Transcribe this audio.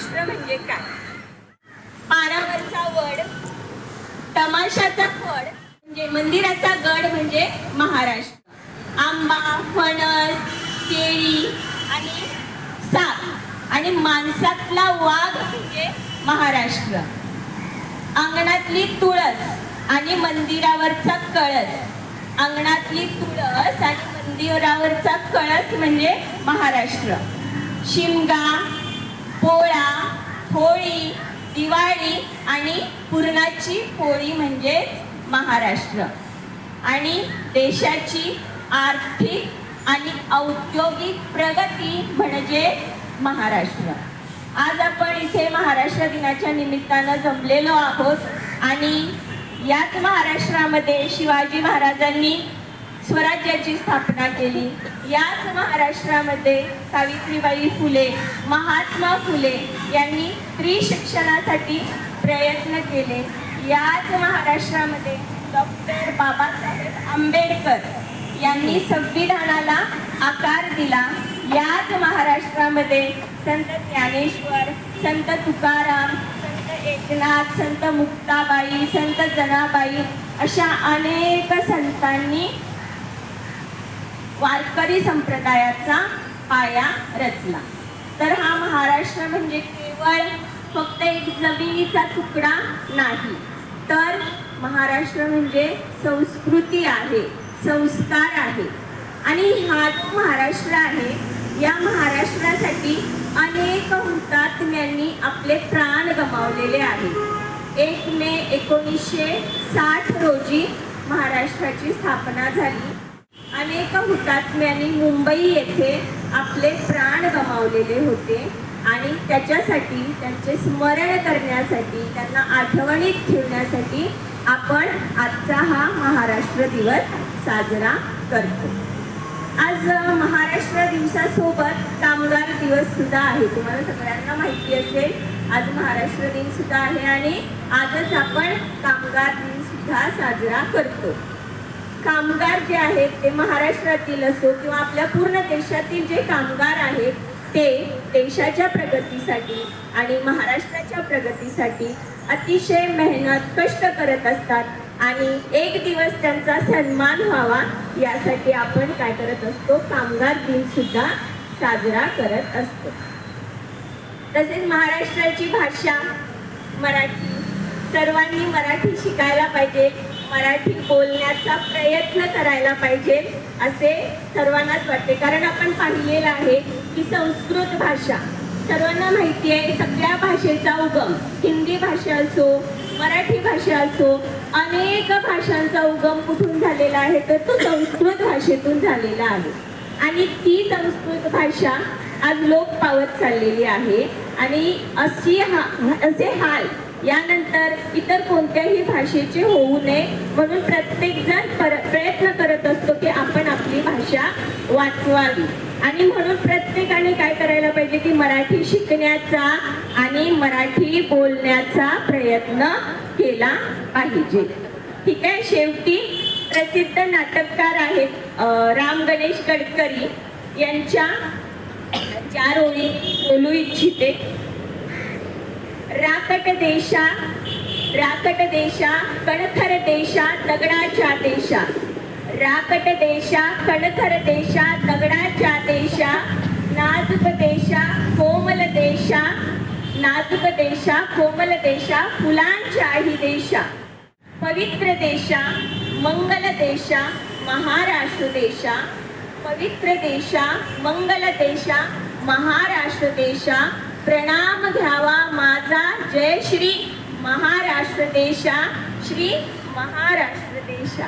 महाराष्ट्र म्हणजे काय? पारावरचा वड तमाशाचा फड म्हणजे मंदिराचा गड म्हणजे महाराष्ट्र. आंबा फणस केळी आणि साप आणि माणसातला वाघ म्हणजे महाराष्ट्र. अंगणातली तुळस आणि मंदिरावरचा कळस. अंगणातली तुळस आणि मंदिरावरचा कळस म्हणजे महाराष्ट्र. शिमगा पोळा होळी दिवाळी आणि पुरणाची पोळी म्हणजे महाराष्ट्र. आणि देशाची आर्थिक आणि औद्योगिक प्रगती म्हणजे महाराष्ट्र. आज आपण इथे महाराष्ट्र दिनाच्या निमित्तानं जमलेलो आहोत आणि याच महाराष्ट्रामध्ये शिवाजी महाराजांनी स्वराज्याची स्थापना केली. याच महाराष्ट्रामध्ये सावित्रीबाई फुले महात्मा फुले यांनी स्त्री शिक्षणासाठी प्रयत्न केले. याच महाराष्ट्रामध्ये डॉक्टर बाबासाहेब आंबेडकर यांनी संविधानाला आकार दिला. याच महाराष्ट्रामध्ये संत ज्ञानेश्वर संत तुकाराम संत एकनाथ संत मुक्ताबाई संत जनाबाई अशा अनेक संतांनी वारकरी संप्रदायाचा पाया रचला. तर हा महाराष्ट्र म्हणजे केवळ फक्त एक जमिनीचा तुकडा नाही तर महाराष्ट्र म्हणजे संस्कृती आहे संस्कार आहे. आणि हा जो महाराष्ट्र आहे या महाराष्ट्रासाठी अनेक हुतात्म्यांनी आपले प्राण गमावलेले आहेत. एक मे एकोणीसशे साठ रोजी महाराष्ट्राची स्थापना झाली. अनेक हुतात्म्यांनी मुंबई येथे आपले प्राण गमावलेले होते आणि त्याच्यासाठी त्यांचे स्मरण करण्यासाठी त्यांना आठवणीत ठेवण्यासाठी आपण आजचा हा महाराष्ट्र दिवस साजरा करतो. आज महाराष्ट्र दिवसासोबत कामगार दिवस सुद्धा आहे. तुम्हाला सगळ्यांना माहिती असेल आज महाराष्ट्र दिन सुद्धा आहे आणि आजच आपण कामगार दिन सुद्धा साजरा करतो. कामगार जे आहेत ते महाराष्ट्रातील असो किंवा आपल्या पूर्ण देशातील जे कामगार आहेत ते देशाच्या प्रगतीसाठी आणि महाराष्ट्राच्या प्रगतीसाठी अतिशय मेहनत कष्ट करत असतात आणि एक दिवस त्यांचा सन्मान व्हावा यासाठी आपण काय करत असतो? कामगार दिन सुद्धा साजरा करत असतो. तसेच महाराष्ट्राची भाषा मराठी सर्वांनी मराठी शिकायला पाहिजे. मराठी बोलण्याचा प्रयत्न करायला पाहिजे असे सर्वांनाच वाटते. कारण आपण पाहिलेलं आहे की संस्कृत भाषा सर्वांना माहिती आहे सगळ्या भाषेचा उगम हिंदी भाषा असो मराठी भाषा असो अनेक भाषांचा उगम कुठून झालेला आहे तर तो संस्कृत भाषेतून झालेला आहे. आणि ती संस्कृत भाषा आज लोप पावत चाललेली आहे. आणि अशी हा असे हाल यानंतर इतर कोणत्याही भाषेचे होऊ नये म्हणून प्रत्येक जण प्रयत्न करत असतो की आपण आपली भाषा वाचवावी. आणि म्हणून प्रत्येकाने काय करायला पाहिजे की मराठी शिकण्याचा आणि मराठी बोलण्याचा प्रयत्न केला पाहिजे. ठीक आहे शेवटी प्रसिद्ध नाटककार आहेत राम गणेश गडकरी यांच्या चार ओळी बोलू इच्छिते. ರಾಕಟ ದೇಶ ರಾಕಟ ದೇಶ, ಕಣಥರ ದೇಶ, ತಗಡಾಚಾ ದೇಶ. ರಾಕಟ ದೇಶ, ಕಣಥರ ದೇಶ, ತಗಡಾಚಾ ದೇಶ, ನಾಜುಕ ದೇಶ, ಕೋಮಲ ದೇಶ, ನಾಜುಕ ದೇಶ, ಕೋಮಲ ದೇಶ ಫುಲಾಂಚಾಹಿ ದೇಶ. ಪವಿತ್ರ ದೇಶ, ಮಂಗಲ ದೇಶ, ಮಹಾರಾಷ್ಟ್ರ ದೇಶ. ಪವಿತ್ರ ದೇಶ, ಮಂಗಲ ದೇಶ, ಮಹಾರಾಷ್ಟ್ರ ದೇಶ. प्रणाम घ्यावा माझा जय श्री महाराष्ट्र देशा श्री महाराष्ट्र देशा